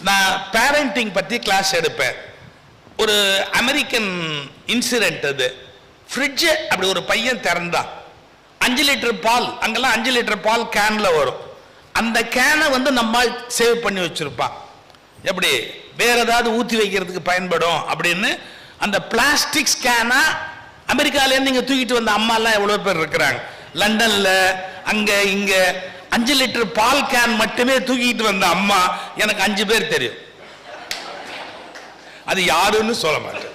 நான் பேரண்டிங் பற்றி கிளாஸ் எடுப்பேன். ஒரு அமெரிக்கன் இன்சிடென்ட் அது. ஃப்ரிட்ஜு அப்படி ஒரு பையன் திறந்தான். அஞ்சு லிட்டர் பால் அங்கெல்லாம் அஞ்சு லிட்டர் பால் கேனில் வரும். அந்த கேனை வந்து நம்ம சேவ் பண்ணி வச்சுருப்பான். எப்படி? வேற ஏதாவது ஊற்றி வைக்கிறதுக்கு பயன்படும் அப்படின்னு அந்த பிளாஸ்டிக் ஸ்கேனா அமெரிக்காலேருந்து இங்கே தூக்கிட்டு வந்த அம்மாலாம் எவ்வளோ பேர் இருக்கிறாங்க. லண்டனில் அங்கே இங்கே அஞ்சு லிட்டர் பால் கேன் மட்டுமே தூக்கிட்டு வந்த அம்மா எனக்கு அஞ்சு பேர் தெரியும். அது யாருன்னு சொல்ல மாட்டேன்.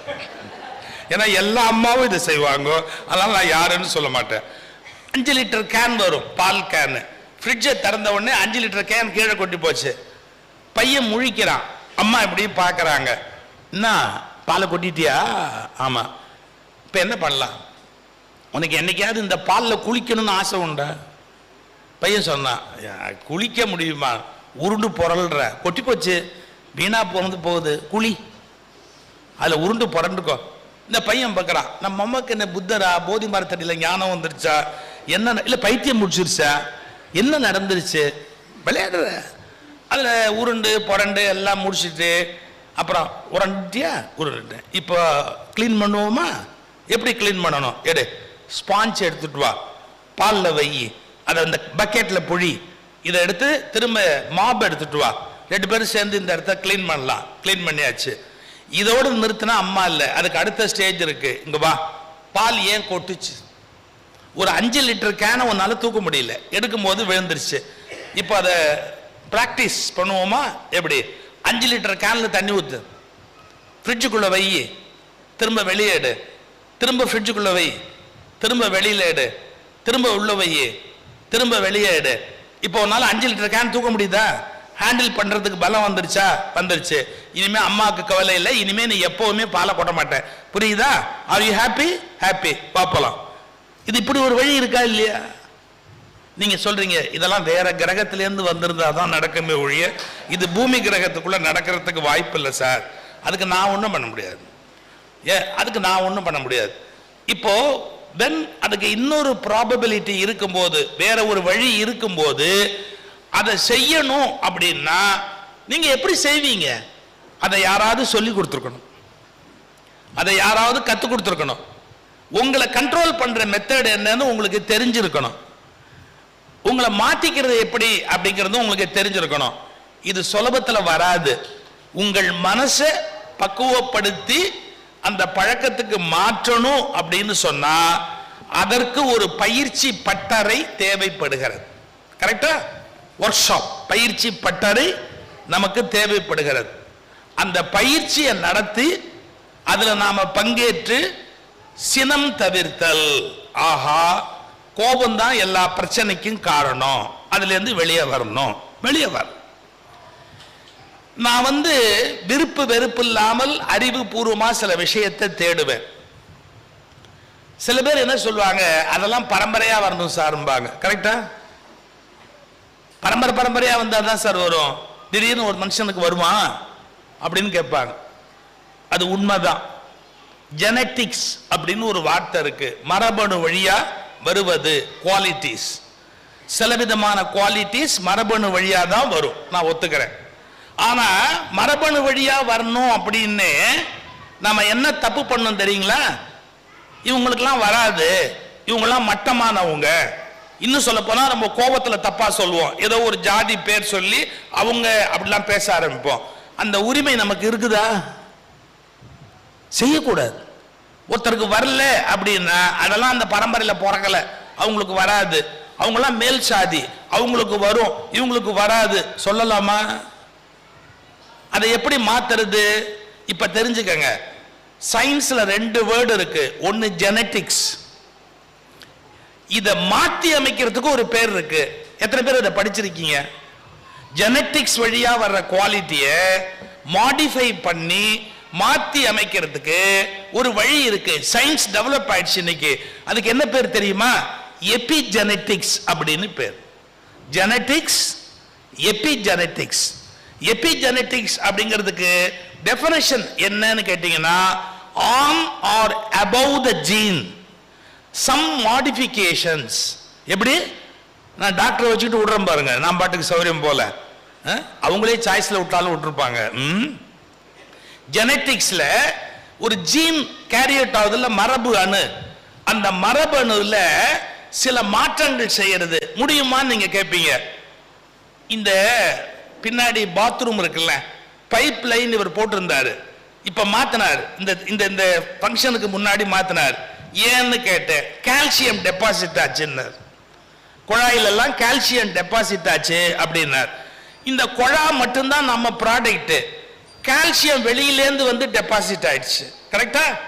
ஏன்னா எல்லா அம்மாவும் இதை செய்வாங்க. அதனால நான் யாருன்னு சொல்ல மாட்டேன். அஞ்சு லிட்டர் கேன் வரும் பால் கேனு ஃப்ரிட்ஜை திறந்த உடனே அஞ்சு லிட்டர் கேன் கீழே கொட்டி போச்சு. பையன் முழிக்கிறான். அம்மா இப்படி பார்க்குறாங்க. என்ன பாலை கொட்டிட்டியா? ஆமாம் இப்போ என்ன பண்ணலாம்? உனக்கு என்னைக்காவது இந்த பாலில் குளிக்கணும்னு ஆசை உண்டா? பையன் சொன்னான் குளிக்க முடியுமா? உருண்டு புரள்ற கொட்டி போச்சு. வீணாக போனது போகுது. குழி அதில் உருண்டு புரண்டுக்கோ. இந்த பையன் பார்க்குறான் நம்ம அம்மாவுக்கு என்ன புத்தரா? போதி மரத்தடியில் ஞானம் வந்துருச்சா? என்ன இல்லை பைத்தியம் முடிச்சிருச்சா? என்ன நடந்துருச்சு? விளையாடுற. அதில் உருண்டு புரண்டு எல்லாம் முடிச்சிட்டு அப்புறம் உரண்டியா? உருண்டேன் இப்போ க்ளீன் பண்ணுவோமா? எப்படி க்ளீன் பண்ணணும்? எடு ஸ்பாஞ்ச் எடுத்துட்டு வா. பாலில் வை அதை அந்த பக்கெட்டில் புழி இதை எடுத்து திரும்ப மாப் எடுத்துட்டு வா. ரெண்டு பேரும் சேர்ந்து இந்த இடத்த க்ளீன் பண்ணலாம். க்ளீன் பண்ணியாச்சு. இதோடு நிறுத்தினா அம்மா இல்லை. அதுக்கு அடுத்த ஸ்டேஜ் இருக்கு. இங்க வா. பால் ஏன் கொட்டுச்சு? ஒரு அஞ்சு லிட்டர் கேனை உன்னால தூக்க முடியல. எடுக்கும்போது விழுந்துருச்சு. இப்போ அதை ப்ராக்டிஸ் பண்ணுவோமா? எப்படி? அஞ்சு லிட்டர் கேனில் தண்ணி ஊத்து. ஃப்ரிட்ஜுக்குள்ள வை. திரும்ப வெளியே எடு. திரும்ப ஃப்ரிட்ஜுக்குள்ள வை. திரும்ப வெளியில எடு. திரும்ப உள்ள வை. திரும்ப வெளியே எடு. இப்போ உன்னால அஞ்சு லிட்டர் கேன் தூக்க முடியுதா? ஹேண்டில் பண்றதுக்கு பலம் வந்துருச்சா? வந்துருச்சு. இனிமே அம்மாவுக்கு கவலை இல்லை. இனிமே நீ எப்பவுமே பாலை கொட்ட மாட்டேன். புரியுதா? ஆர் யூ ஹாப்பி ஹாப்பி பார்ப்பலாம். இது இப்படி ஒரு வழி இருக்கா இல்லையா? நீங்க சொல்றீங்க இதெல்லாம் வேற கிரகத்திலேருந்து வந்திருந்தா தான் நடக்குமே ஒழிய இது பூமி கிரகத்துக்குள்ள நடக்கிறதுக்கு வாய்ப்பு இல்லை சார். அதுக்கு நான் ஒன்றும் பண்ண முடியாது. ஏ அதுக்கு நான் ஒன்றும் பண்ண முடியாது. இப்போ தென் அதுக்கு இன்னொரு ப்ராபபிலிட்டி இருக்கும்போது வேற ஒரு வழி இருக்கும்போது அதை செய்யணும் அப்படின்னா நீங்க எப்படி செய்வீங்க? அதை யாராவது சொல்லி கொடுத்துருக்கணும். அதை யாராவது கற்றுக் கொடுத்துருக்கணும். உங்களை கண்ட்ரோல் பண்ற மெத்தட் என்னன்னு உங்களுக்கு தெரிஞ்சிருக்கணும். உங்களை மாத்திக்கிறது எப்படி அப்படிங்கிறது உங்களுக்கு தெரிஞ்சிருக்கணும். இது சுலபத்தில் வராது. உங்கள் மனசை பக்குவப்படுத்தி அந்த பழக்கத்துக்கு மாற்றணும் அப்படின்னு சொன்னா அதற்கு ஒரு பயிற்சி பட்டறை தேவைப்படுகிறது. கரெக்டா ஒர்க் ஷாப் பயிற்சி பட்டறை நமக்கு தேவைப்படுகிறது. அந்த பயிற்சியை நடத்தி அதில் நாம பங்கேற்று சினம் தவிர்த்தல். ஆஹா கோபம்தான் எல்லா பிரச்சனைக்கும் காரணம். அதுல இருந்து வெளியே வரணும். வெளியே வரணும். நான் வந்து விருப்பு வெறுப்பு இல்லாமல் அறிவு பூர்வமாக சில விஷயத்தை தேடுவேன். சில பேர் என்ன சொல்லுவாங்க அதெல்லாம் பரம்பரையாக வரணும் சார்பாங்க கரெக்டா பரம்பரை பரம்பரையாக வந்தால் தான் சார் வரும். திடீர்னு ஒரு மனுஷனுக்கு வருமா? அப்படின்னு கேட்பாங்க. அது உண்மைதான். ஜெனட்டிக்ஸ் அப்படின்னு ஒரு வார்த்தை இருக்கு. மரபணு வழியா வருவது குவாலிட்டிஸ் சில விதமான குவாலிட்டிஸ் மரபணு வழியாக தான் வரும். நான் ஒத்துக்கிறேன். ஆனா மரபணு வழியா வரணும் அப்படின்னு நம்ம என்ன தப்பு பண்ணோம் தெரியுங்களா? இவங்களுக்கெல்லாம் வராது. இவங்கெல்லாம் மட்டமானவங்க. இன்னும் சொல்ல போனா நம்ம கோபத்துல தப்பா சொல்லுவோம். ஏதோ ஒரு ஜாதி பேர் சொல்லி அவங்க அப்படிலாம் பேச ஆரம்பிப்போம். அந்த உரிமை நமக்கு இருக்குதா? செய்யக்கூடாது. ஒருத்தருக்கு வரல அப்படின்னா அதெல்லாம் அந்த பரம்பரையில பிறக்கல. அவங்களுக்கு வராது. அவங்கெல்லாம் மேல் சாதி. அவங்களுக்கு வரும். இவங்களுக்கு வராது. சொல்லலாமா? அதை எப்படி மாத்துறது? இப்ப தெரிஞ்சுக்கங்க. சயின்ஸ்ல ரெண்டு வேர்டு இருக்கு. ஒன்னு ஜெனட்டிக்ஸ் இத மாத்தி அமைக்கிறதுக்கு ஒரு பேர் இருக்கு. எத்தனை பேர் இதை படிச்சிருக்கீங்க? ஜெனட்டிக்ஸ் வழியா வர்ற குவாலிட்டியை மாடிஃபை பண்ணி மாத்தி அமைக்கிறதுக்கு ஒரு வழி இருக்கு. சயின்ஸ் டெவலப் ஆயிடுச்சு இன்னைக்கு. அதுக்கு என்ன பேர் தெரியுமா? எபிஜெனட்டிக்ஸ் அப்படின்னு பேர். ஜெனட்டிக்ஸ் எபிஜெனட்டிக்ஸ் எபிஜெனட்டிக்ஸ் அப்படிங்கிறதுக்கு டெஃபனேஷன் என்னன்னு கேட்டீங்கன்னா on or above the gene some modifications எப்படி? நான் டாக்டரை வச்சுக்கிட்டு விடுறேன் பாருங்க. நான் பாட்டுக்கு சௌரியம் போல. அவங்களே சாய்ஸில் விட்டாலும் விட்டுருப்பாங்க. ம்? ஒரு ஜீன் கேரியட் ஆகுதுல மரபு அணு. அந்த மரபு அணுல சில மாற்றங்கள் செய்யறது. முடியுமான்னு நீங்க கேட்பீங்க இந்த பின்னாடி பாத்ரூம் இருக்குல்ல பைப் லைன் இவர் போட்டிருந்தாரு. இப்ப மாத்தினார். இந்த இந்த இந்த ஃபங்க்ஷனுக்கு முன்னாடி மாத்தினார். ஏன்னு கேட்டேன் கால்சியம் டெபாசிட் ஆச்சுன்னார். குழாயில எல்லாம் கால்சியம் டெபாசிட் ஆச்சு அப்படின்னார். இந்த குழா மட்டும்தான் நம்ம ப்ராடக்ட் கால்சியம் வெளியிலேருந்து வந்து டெபாசிட் ஆயிடுச்சு. கரெக்டா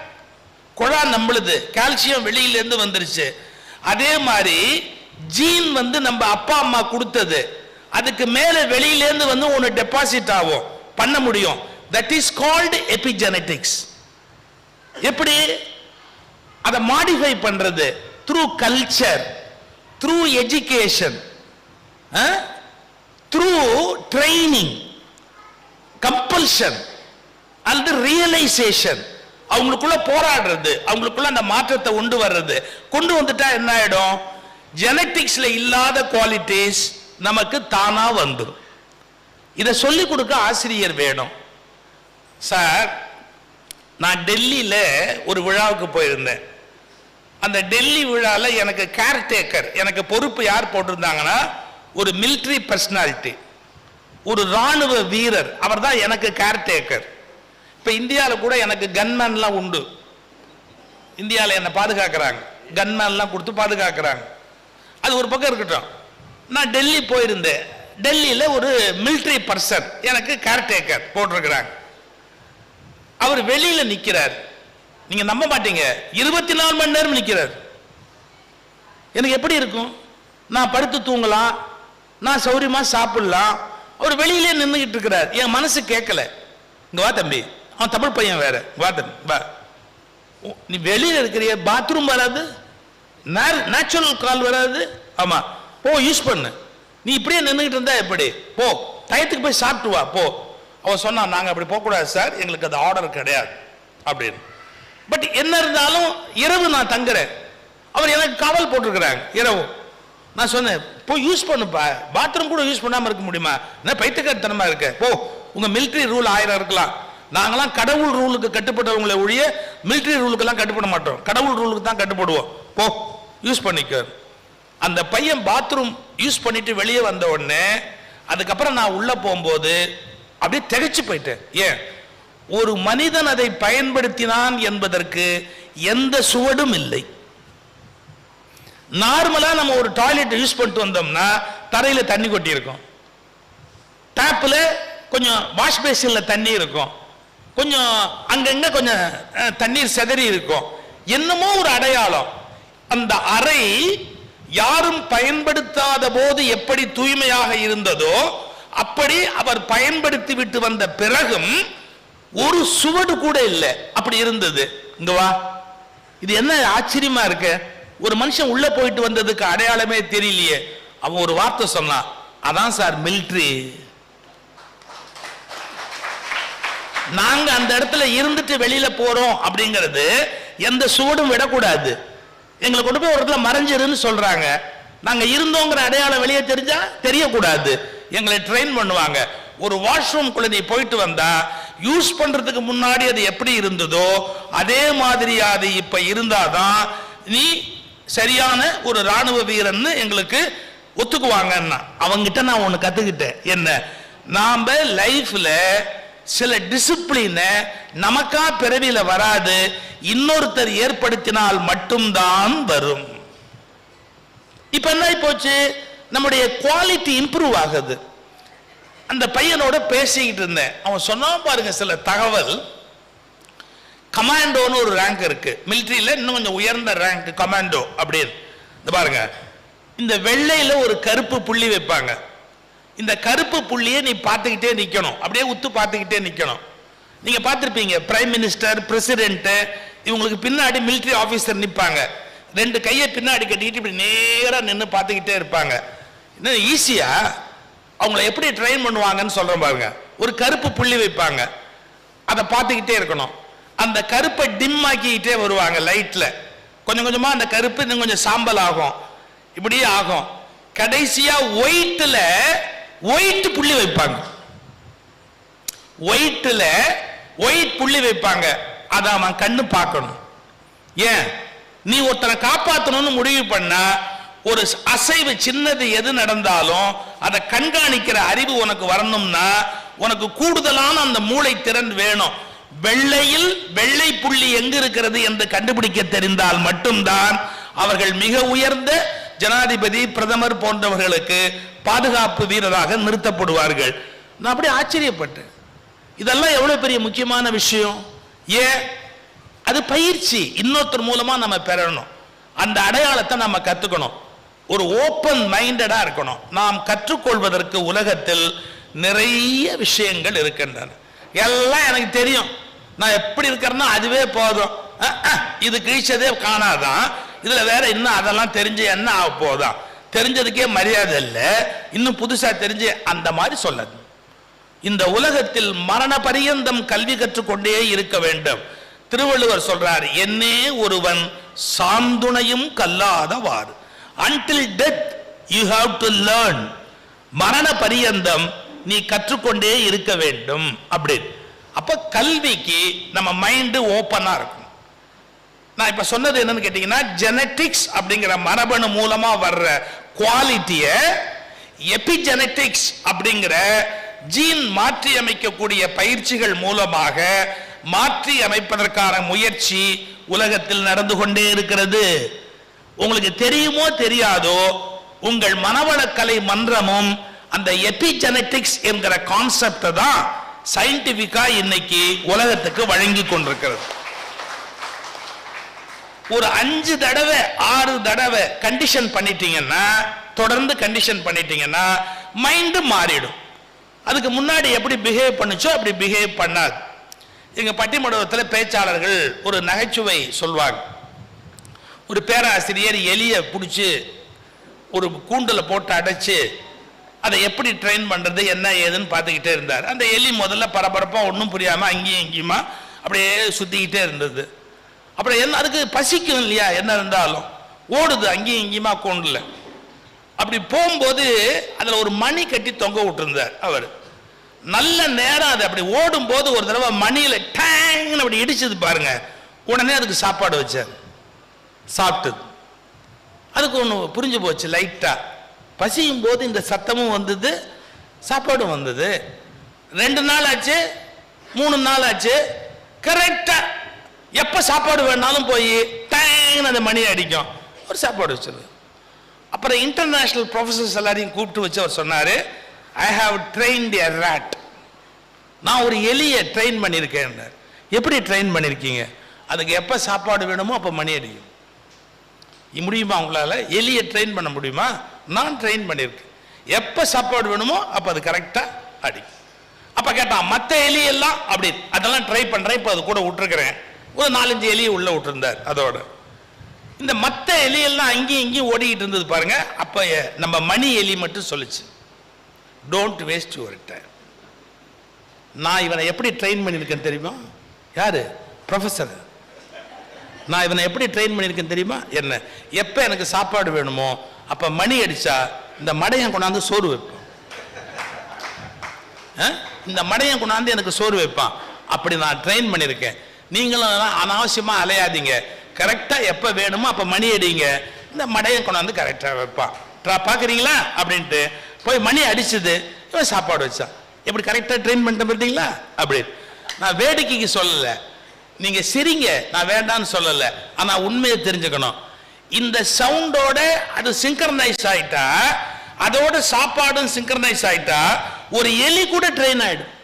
குழா நம்மளுது. கால்சியம் வெளியிலேருந்து வந்துருச்சு. அதே மாதிரி ஜீன் வந்து நம்ம அப்பா அம்மா கொடுத்தது. அதுக்கு மேல வெளியிலேருந்து வந்து ஒன்று டெபாசிட் ஆகும். பண்ண முடியும். தட் இஸ் கால்டு எபிஜெனட்டிக்ஸ் எப்படி? அதை மாடிஃபை பண்றது. Through culture through education through training compulsion அல்லது ரியலைசேஷன் அவங்களுக்குள்ள போராடுறது. அவங்களுக்குள்ள அந்த மாற்றத்தை கொண்டு வர்றது. கொண்டு வந்துட்டா என்ன ஆயிடும்? ஜெனட்டிக்ஸ்ல இல்லாத குவாலிட்டிஸ் நமக்கு தானா வந்துடும் இதை சொல்லி கொடுக்க ஆசிரியர் வேணும். சார் நான் டெல்லியில் ஒரு விழாவுக்கு போயிருந்தேன். அந்த டெல்லி விழாவில் எனக்கு கேர்டேக்கர் எனக்கு பொறுப்பு யார் போட்டிருந்தாங்கன்னா ஒரு மிலிட்ரி பர்சனாலிட்டி ஒரு ராணுவ வீரர். அவர் தான் எனக்கு கேர்டேக்கர் இப்போ இந்தியாவில் கூட எனக்கு கன்மேன்லாம் உண்டு. இந்தியாவில் என்னை பாதுகாக்கிறாங்க. கன்மேன்லாம் கொடுத்து பாதுகாக்கிறாங்க. அது ஒரு பக்கம் இருக்கட்டும். நான் டெல்லி போயிருந்தேன். டெல்லியில் ஒரு மிலிட்ரி பர்சன் எனக்கு கேர்டேக்கர் போட்டிருக்கிறாங்க. அவர் வெளியில் நிற்கிறார் நீங்கள் நம்ப மாட்டீங்க. இருபத்தி நாலு மணி நேரம் நிற்கிறார் எனக்கு எப்படி இருக்கும்? நான் படுத்து தூங்கலாம். நான் சௌரியமாக சாப்பிடலாம். அவர் வெளியிலே நின்றுக்கிட்டு இருக்கிறார். என் மனசு கேட்கல. இங்கே வா தம்பி. அவன் தமிழ் பையன் வேற. வா தம்பி வா. நீ வெளியில் இருக்கிறிய. பாத்ரூம் வராது. நேச்சுரல் கால் வராது. ஆமாம் போ யூஸ் பண்ணு. நீ இப்படியே நின்றுக்கிட்டு இருந்தா எப்படி? போ டயத்துக்கு போய் சாப்பிட்டு வா போ. அவன் சொன்னான் நாங்கள் அப்படி போகக்கூடாது சார் எங்களுக்கு அது ஆர்டர் கிடையாது. அப்படின்னு. பட் என்ன இருந்தாலும் இரவு நான் தங்குறேன். அவர் எனக்கு காவல் போட்டிருக்கிறாங்க இரவு. நான் சொன்னேன் போய் யூஸ் பண்ணுப்பா. பாத்ரூம் கூட யூஸ் பண்ணாமல் இருக்க முடியுமா? என்ன பைத்தியக்காரத்தனமாக இருக்க? போ உங்கள் மிலிட்ரி ரூல் ஆயிரம் இருக்கலாம். நாங்களாம் கடவுள் ரூலுக்கு கட்டுப்பட்டவங்களை ஒழிய மிலிட்ரி ரூலுக்கெல்லாம் கட்டுப்பட மாட்டோம். கடவுள் ரூலுக்கு தான் கட்டுப்படுவோம். போ யூஸ் பண்ணிக்க. அந்த பையன் பாத்ரூம் யூஸ் பண்ணிட்டு வெளியே வந்த உடனே அதுக்கப்புறம் நான் உள்ள போகும்போது அப்படியே திகைச்சு போயிட்டேன். ஏன்? ஒரு மனிதன் அதை பயன்படுத்தினான் என்பதற்கு எந்த சுவடும் இல்லை. நார்மலா நம்ம ஒரு டாய்லெட் யூஸ் பண்ணிட்டு வந்தோம்னா தரையில தண்ணி கொட்டி இருக்கும் டேப்பில் கொஞ்சம் வாஷ்பேசின்ல தண்ணி இருக்கும். கொஞ்சம் அங்கங்க கொஞ்சம் தண்ணீர் சிதறி இருக்கும். என்னமோ ஒரு அடையாளம். அந்த அறை யாரும் பயன்படுத்தாத போது எப்படி தூய்மையாக இருந்ததோ அப்படி அவர் பயன்படுத்தி விட்டு வந்த பிறகும் ஒரு சுவடு கூட இல்லை. அப்படி இருந்தது. இங்க வா. இது என்ன ஆச்சரியமா இருக்கு? ஒரு மனுஷன் உள்ள போயிட்டு வந்ததுக்கு அடையாளமே தெரியலையே. அவன் ஒரு வார்த்தை சொன்னான். அதான் சார் மிலிட்ரி நாங்க அந்த இடத்துல இருந்துட்டு வெளியில போறோம் அப்படிங்கிறது எந்த சுவடும் விடக்கூடாது. எங்களை கொண்டு போய் ஒரு இடத்துல மறைஞ்சிருன்னு சொல்றாங்க. நாங்க இருந்தோங்கிற அடையாளம் வெளியே தெரிஞ்சா தெரியக்கூடாது. எங்களை ட்ரெயின் பண்ணுவாங்க. ஒரு வாஷ்ரூம்குள்ள நீ போயிட்டு வந்தா யூஸ் பண்றதுக்கு முன்னாடி அது எப்படி இருந்ததோ அதே மாதிரி அது இப்ப இருந்தாதான் நீ சரியான ஒரு ராணுவ வீரன் எங்களுக்கு ஒத்துக்குவாங்கன்னா. அவங்கிட்ட நான் ஒன்று கத்துக்கிட்டேன். என்ன? நாம லைஃப்ல சில டிசிப்ளினை நமக்கா பிறவியில வராது இன்னொருத்தர் ஏற்படுத்தினால் மட்டும்தான் வரும். இப்ப என்ன போச்சு? நம்முடைய குவாலிட்டி இம்ப்ரூவ் ஆகுது. அந்த பையனோட பேசிக்கிட்டு இருந்தேன். அவன் சொன்னான் பாருங்க சில தகவல். கமாண்டோன்னு ஒரு ரேங்க் இருக்கு. மிலிட்ரியில இன்னும் கொஞ்சம் உயர்ந்த ரேங்க் கமாண்டோ அப்படின்னு. இந்த பாருங்க. இந்த வெள்ளையில ஒரு கருப்பு புள்ளி வைப்பாங்க. இந்த கருப்பு புள்ளியை நீ பார்த்துக்கிட்டே நிற்கணும் அப்படியே உத்து பார்த்துக்கிட்டே நிற்கணும் நீங்க பார்த்துருப்பீங்க பிரைம் மினிஸ்டர் பிரசிடென்ட் இவங்களுக்கு பின்னாடி மிலிட்ரி ஆஃபீஸர் நிற்பாங்க ரெண்டு கையை பின்னாடி கட்டிக்கிட்டு இப்படி நேராக நின்று பார்த்துக்கிட்டே இருப்பாங்க. இன்னும் ஈஸியா அவங்கள எப்படி ட்ரெயின் பண்ணுவாங்கன்னு சொல்கிறோம் பாருங்க. ஒரு கருப்பு புள்ளி வைப்பாங்க. அதை பார்த்துக்கிட்டே இருக்கணும். அந்த கருப்பை டிம் ஆக்கிக்கிட்டே வருவாங்க லைட்டில் கொஞ்சம் கொஞ்சமாக அந்த கருப்பு இன்னும் கொஞ்சம் சாம்பல் ஆகும். இப்படியே ஆகும். கடைசியாக ஒயிட்ல ஒயிட் புள்ளி வைப்பாங்க. ஒயிட்ல ஒயிட் புள்ளி வைப்பாங்க. அதை அவன் கண்ணு பார்க்கணும். ஏன்? நீ ஒருத்தனை காப்பாற்றணும்னு முடிவு பண்ணா ஒரு அசைவு சின்னது எது நடந்தாலும் அதை கண்காணிக்கிற அறிவு உனக்கு வரணும்னா உனக்கு கூடுதலான அந்த மூளை திறன் வேணும். வெள்ளையில் வெள்ளை புள்ளி எங்கு இருக்கிறது என்று கண்டுபிடிக்க தெரிந்தால் மட்டும்தான் அவர்கள் மிக உயர்ந்த ஜனாதிபதி பிரதமர் போன்றவர்களுக்கு பாதுகாப்பு வீரராக நிறுத்தப்படுவார்கள். நான் அப்படியே ஆச்சரியப்பட்டேன். இதெல்லாம் எவ்வளவு பெரிய முக்கியமான விஷயம்? ஏன் அது பயிற்சி. இன்னொருத்தர் மூலமா நம்ம பெறணும். அந்த அடையாளத்தை நம்ம கத்துக்கணும். ஒரு ஓப்பன் மைண்டடா இருக்கணும். நாம் கற்றுக்கொள்வதற்கு உலகத்தில் நிறைய விஷயங்கள் இருக்கின்றன. எல்லாம் எனக்கு தெரியும். நான் எப்படி இருக்கிறேன்னா அதுவே போதும். இது கிழிச்சதே காணாதான். இதுல வேற இன்னும் அதெல்லாம் தெரிஞ்சு என்ன ஆக போதான் தெரிஞ்சதுக்கே மரியாதை இல்லை. இன்னும் புதுசா தெரிஞ்சு அந்த மாதிரி சொல்லாது. இந்த உலகத்தில் மரண பரியந்தம் கல்வி கற்றுக்கொண்டே இருக்க வேண்டும். திருவள்ளுவர் சொல்றார் என்னே ஒருவன் சாந்துணையும் கல்லாதவாறு. Until death you have to learn மரண பரியந்தம் நீ கற்றுக்கொண்டே இருக்க வேண்டும். அப்படின்னு. அப்ப கல்விக்கு நம்ம மைண்டு ஓப்பனா இருக்கும். நான் இப்ப சொன்னது என்னன்னு கேட்டீங்கன்னா ஜெனட்டிக்ஸ் அப்படிங்கிற மரபணு மூலமா வர்ற குவாலிட்டிய எபிஜெனட்டிக்ஸ் அப்படிங்கிற ஜீன் மாற்றி அமைக்கக்கூடிய பயிற்சிகள் மூலமாக மாற்றி அமைப்பதற்கான முயற்சி உலகத்தில் நடந்து கொண்டே இருக்கிறது. உங்களுக்கு தெரியுமோ தெரியாதோ உங்கள் மனவளக்கலை மன்றமும் அந்த எபிஜெனட்டிக்ஸ் என்கிற கான்செப்டை தான் சயின்டிபிக்கா இன்னைக்கு உலகத்துக்கு வழங்கி கொண்டிருக்கிறது. ஒரு அஞ்சு தடவை ஆறு தடவை கண்டிஷன் பண்ணிட்டீங்கன்னா தொடர்ந்து கண்டிஷன் பண்ணிட்டீங்கன்னா மைண்டு மாறிடும். அதுக்கு முன்னாடி எப்படி பிஹேவ் பண்ணுச்சோ அப்படி பிஹேவ் பண்ணாது. எங்க பட்டிமண்டபத்தில் பேச்சாளர்கள் ஒரு நகைச்சுவை சொல்வாங்க. ஒரு பேராசிரியர் எலியை பிடிச்சி ஒரு கூண்டில் போட்டு அடைச்சு அதை எப்படி ட்ரெயின் பண்ணுறது என்ன ஏதுன்னு பார்த்துக்கிட்டே இருந்தார். அந்த எலி முதல்ல பரபரப்பாக ஒன்றும் புரியாமல் அங்கேயும் இங்கேயுமா அப்படியே சுற்றிக்கிட்டே இருந்தது. அப்புறம் என்ன அதுக்கு பசிக்கும் இல்லையா? என்ன இருந்தாலும். ஓடுது அங்கேயும் இங்கேயுமா கொண்டுல. அப்படி போகும்போது அதில் ஒரு மணி கட்டி தொங்க விட்டுருந்தார் அவர். நல்ல நேரம் அது. அப்படி ஓடும் போது ஒரு தடவை மணியில் டேங்னு அப்படி இடிச்சது பாருங்க. உடனே அதுக்கு சாப்பாடு வச்சார். சாப்பிட்டது. அதுக்கு ஒன்று புரிஞ்சு போச்சு லைட்டாக பசியும் போது இந்த சத்தமும் வந்தது சாப்பாடும் வந்தது. ரெண்டு நாள் ஆச்சு மூணு நாள் ஆச்சு. கரெக்டாக எப்போ சாப்பாடு வேணாலும் போய் டேங்னு அந்த மணி அடிக்கும். ஒரு சாப்பாடு வச்சிருது அப்புறம் இன்டர்நேஷனல் ப்ரொஃபசர்ஸ் எல்லாரையும் கூப்பிட்டு வச்சு அவர் சொன்னாரு I have train a rat நான் ஒரு எலியை ட்ரெயின் பண்ணியிருக்கேன் எப்படி ட்ரெயின் பண்ணியிருக்கீங்க? அதுக்கு எப்போ சாப்பாடு வேணுமோ அப்போ மணி அடிக்கும். முடியுமா உங்களால்? எலியை ட்ரெயின் பண்ண முடியுமா? நான் ட்ரெயின் பண்ணியிருக்கேன். எப்போ சாப்பாடு வேணுமோ அப்போ அது கரெக்டாக அடிக்கும். அப்போ கேட்டான் மற்ற எலி எல்லாம்? அப்படி அதெல்லாம் ட்ரை பண்ணுறேன் இப்போ அது கூட விட்டுருக்கிறேன். ஒரு நாலஞ்சு எலியை உள்ளே விட்டுருந்தார் அதோட. இந்த மற்ற எலியெல்லாம் அங்கேயும் இங்கேயும் ஓடிக்கிட்டு இருந்தது பாருங்க. அப்போ நம்ம மணி எலி மட்டும் சொல்லுச்சு. டோன்ட் வேஸ்ட் யுவர் டைம் நான் இவனை எப்படி ட்ரெயின் பண்ணியிருக்கேன் தெரியுமா? யாரு? ப்ரொஃபஸர் நான் இவனை எப்படி ட்ரெயின் பண்ணியிருக்கேன் தெரியுமா? என்ன? எப்போ எனக்கு சாப்பாடு வேணுமோ அப்போ மணி அடித்தா இந்த மடையன் கொண்டாந்து சோறு வைப்பான். ஆ? இந்த மடையன் கொண்டாந்து எனக்கு சோறு வைப்பான். அப்படி நான் ட்ரெயின் பண்ணியிருக்கேன். நீங்களும் அதெல்லாம் அலையாதீங்க. கரெக்டாக எப்போ வேணுமோ அப்போ மணி அடிங்க. இந்த மடையை கொண்டாந்து கரெக்டாக வைப்பான் ட்ரா- பார்க்குறீங்களா அப்படின்ட்டு போய் மணி அடிச்சது. இவன் சாப்பாடு வச்சான். எப்படி கரெக்டாக ட்ரெயின் பண்ணிட்டு பார்த்தீங்களா அப்படி. நான் வேடிக்கைக்கு சொல்லலை. நீங்கள் சிரிங்க. நான் வேண்டாம்னு சொல்லலை. ஆனால் உண்மையை தெரிஞ்சுக்கணும். இந்த சவுண்டோட அது சிங்கர்னைஸ் ஆயிட்டா அதோட சாப்பாடும் சிங்கர்னைஸ் ஆயிட்டா ஒரு எலி கூட ட்ரெயின் ஆயிடும்.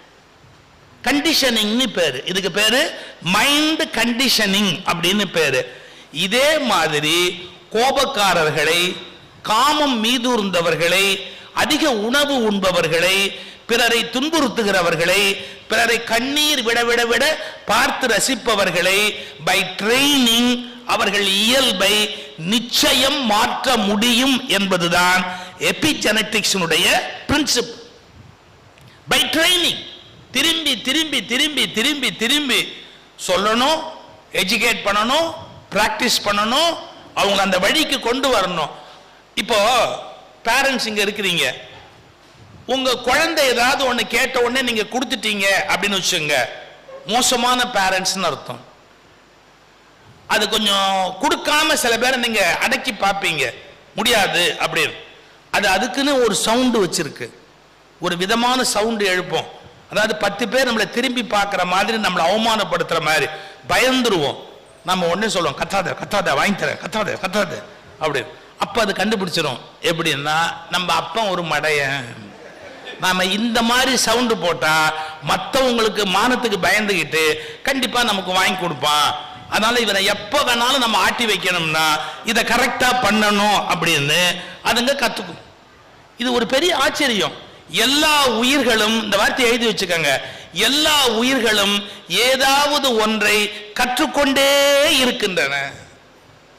கண்டிஷனிங்னு பேர். இதுக்கு பேரு மைண்ட் கண்டிஷனிங் அப்படின்னு பேரு. இதே மாதிரி கோபக்காரர்களை காமம் மீதூர்ந்தவர்களை அதிக உணவு உண்பவர்களை பிறரை துன்புறுத்துகிறவர்களை பிறரை கண்ணீர் விட விட விட பார்த்து ரசிப்பவர்களை பை ட்ரெயினிங் அவர்கள் இயல்பை நிச்சயம் மாற்ற முடியும் என்பதுதான் எபிஜெனட்டிக்ஸினுடைய பிரின்சிப் பை ட்ரைனிங் திரும்பி திரும்பி திரும்பி திரும்பி திரும்பி சொல்லணும் எஜுகேட் பண்ணணும் ப்ராக்டிஸ் பண்ணணும் அவங்க அந்த வழிக்கு கொண்டு வரணும். இப்போ பேரண்ட்ஸ் இங்கே இருக்கிறீங்க. உங்கள் குழந்தை ஏதாவது ஒன்று கேட்ட உடனே நீங்கள் கொடுத்துட்டீங்க அப்படின்னு வச்சுங்க மோசமான பேரண்ட்ஸ்னு அர்த்தம். அது கொஞ்சம் கொடுக்காம சில பேரை நீங்கள் அடக்கி பார்ப்பீங்க. முடியாது அப்படின்னு. அது அதுக்குன்னு ஒரு சவுண்டு வச்சிருக்கு. ஒரு விதமான சவுண்டு எழுப்போம். அதாவது பத்து பேர் நம்மளை திரும்பி பார்க்குற மாதிரி நம்மளை அவமானப்படுத்துற மாதிரி. பயந்துருவோம். நம்ம ஒன்றே சொல்லுவோம் கத்தாத கத்தாத வாங்கி தரேன் கத்தாத கத்தாத. அப்படின்னு அப்போ அது கண்டுபிடிச்சிடும் எப்படின்னா நம்ம அப்பன் ஒரு மடையன் நாம் இந்த மாதிரி சவுண்டு போட்டால் மற்றவங்களுக்கு மானத்துக்கு பயந்துக்கிட்டு கண்டிப்பாக நமக்கு வாங்கி கொடுப்பான். அதனால் இவனை எப்போ வேணாலும் நம்ம ஆட்டி வைக்கணும்னா இதை கரெக்டாக பண்ணணும் அப்படின்னு அதுங்க கற்றுக்கும் இது ஒரு பெரிய ஆச்சரியம். எல்லா உயிர்களும் இந்த வார்த்தையை எழுதி வச்சுக்கோங்க. எல்லா உயிர்களும் ஏதாவது ஒன்றை கற்றுக்கொண்டே இருக்கின்றன.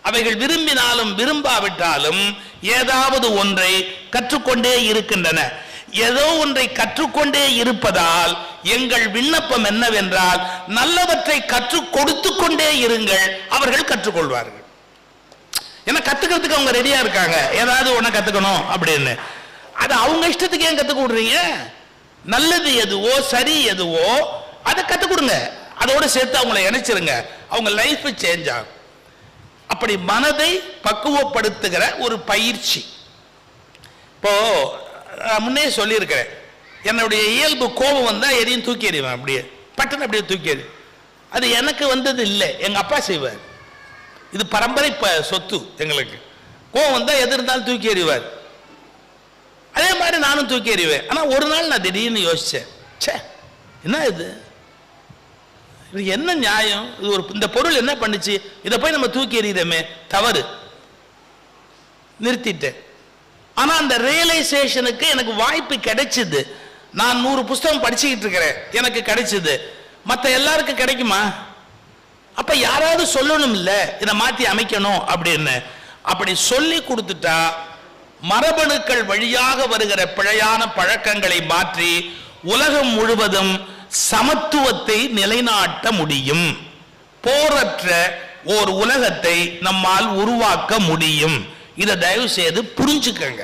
அவைகள் விரும்பினாலும் விரும்பாவிட்டாலும் ஏதாவது ஒன்றை கற்றுக்கொண்டே இருக்கின்றன. ஏதோ ஒன்றை கற்றுக்கொண்டே இருப்பதால் எங்கள் விண்ணப்பம் என்னவென்றால் நல்லவற்றை கற்றுக் கொடுத்து கொண்டே இருங்கள் அவர்கள் கற்றுக்கொள்வார்கள். ஏன்னா கத்துக்கிறதுக்கு அவங்க ரெடியா இருக்காங்க. ஏதாவது ஒன்ன கத்துக்கணும் அப்படின்னு. அது அவங்க இஷ்டத்துக்கு ஏன் கத்துக் கொடுறீங்க நல்லது எதுவோ சரி எதுவோ அதை கத்துக் கொடுங்க. அதோடு சேர்த்து அவங்கள இணைச்சிருங்க. அவங்க லைஃப் சேஞ்ச் ஆகும். அப்படி மனதை பக்குவப்படுத்துகிற ஒரு பயிற்சி. இப்போ முன்னே சொல்லியிருக்கிறேன். என்னுடைய இயல்பு கோபம் வந்தால் எதையும் தூக்கி எறிவேன். அப்படியே பட்டன் அப்படியே தூக்கி எறி. அது எனக்கு வந்தது இல்லை. எங்கள் அப்பா செய்வார். இது பரம்பரை ப- சொத்து எங்களுக்கு. கோபம் வந்தால் எது இருந்தாலும் தூக்கி எறிவார். அதே மாதிரி நானும் தூக்கி எறிவேன். ஆனால் ஒரு நாள் நான் திடீர்னு யோசித்தேன் ச்சே என்ன இது? இது என்ன நியாயம்? இது ஒரு இந்த பொருள் என்ன பண்ணுச்சு? இதை போய் நம்ம தூக்கி எறியுதமே தவறு. நிறுத்திட்டேன். ஆனால் அந்த ரியலைசேஷனுக்கு எனக்கு வாய்ப்பு கிடைச்சிது. நான் நூறு புஸ்தகம் படிச்சுக்கிட்டு இருக்கிறேன். எனக்கு கிடைச்சிது. மற்ற எல்லாருக்கும் கிடைக்குமா? அப்போ யாராவது சொல்லணும் இல்லை இதை மாற்றி அமைக்கணும் அப்படின்னு. அப்படி சொல்லி கொடுத்துட்டா மரபணுக்கள் வழியாக வருகிற பிழையான பழக்கங்களை மாற்றி உலகம் முழுவதும் சமத்துவத்தை நிலைநாட்ட முடியும். போரற்ற ஓர் உலகத்தை நம்மால் உருவாக்க முடியும். இதை தயவு செய்து புரிஞ்சுக்கங்க.